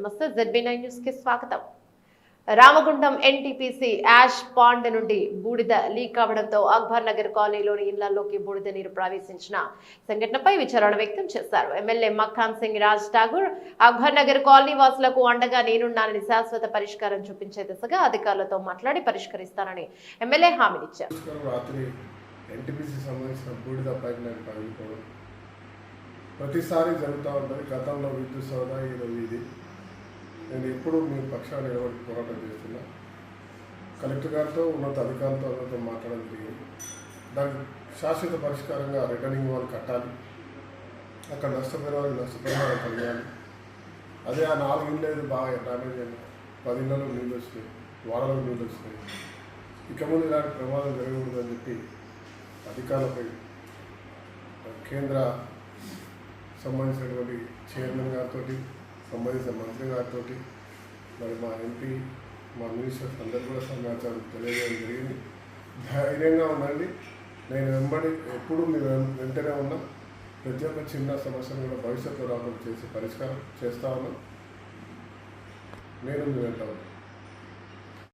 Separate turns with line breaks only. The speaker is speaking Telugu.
నమస్తే. జెడ్బీ నైన్ న్యూస్కి స్వాగతం. రామగుండం ఎన్టీపీసీ యాష్ పాండ్ నుండి బూడిద లీక్ అవడంతో అక్బర్ నగర్ కాలనీలోని ఇళ్ళలోకి బూడిద నీరు ప్రవేశించిన సంఘటనపై విచారణ వ్యక్తం చేశారు. ఎమ్మెల్యే మక్కాన్ సింగ్ రాజ్ ఠాగూర్ అక్బర్ నగర్ కాలనీ వాసులకు అండగా నేనున్నానని శాశ్వత పరిష్కారం చూపించే దిశగా అధికారులతో మాట్లాడి పరిష్కరిస్తానని ఎమ్మెల్యే హామీనిచ్చారు
ప్రతిసారి జరుగుతూ ఉంటుంది. గతంలో విద్యుత్ సోదా ఈరోజు ఇది నేను ఎప్పుడూ మీ పక్షాన్ని నిలబడి పోరాటం చేస్తున్నా. కలెక్టర్ గారితో ఉన్నత అధికారులతో అందరితో మాట్లాడడం జరిగింది. దానికి శాశ్వత పరిష్కారంగా రిటర్నింగ్ వాళ్ళు కట్టాలి. అక్కడ నష్టపోయిన వాళ్ళకి నష్టపరిహారం కలిగాలి. అదే ఆ నాలుగు ఇళ్ళు అయితే బాగా డ్యామేజ్ అయింది పది ఇళ్ళలో నీళ్ళు వచ్చినాయి వాడలో నీళ్ళు వచ్చినాయి ఇక ముందు ఇలాంటి ప్రమాదం జరగకూడదని చెప్పి అధికారులపై కేంద్ర సంబంధించినటువంటి చైర్మన్ గారితో సంబంధించిన మంత్రి గారితో మరి మా ఎంపీ మా మినిస్టర్స్ అందరు కూడా సమాచారం తెలియజేయడం జరిగింది. ధైర్యంగా ఉండండి. నేను వెంబడి ఎప్పుడు మీరు వెం- వెంటనే ఉన్నా. ప్రతి ఒక్క చిన్న సమస్యను కూడా భవిష్యత్తు రాకుండా చేసి పరిష్కారం చేస్తా ఉన్నా. నేను మీ వెంట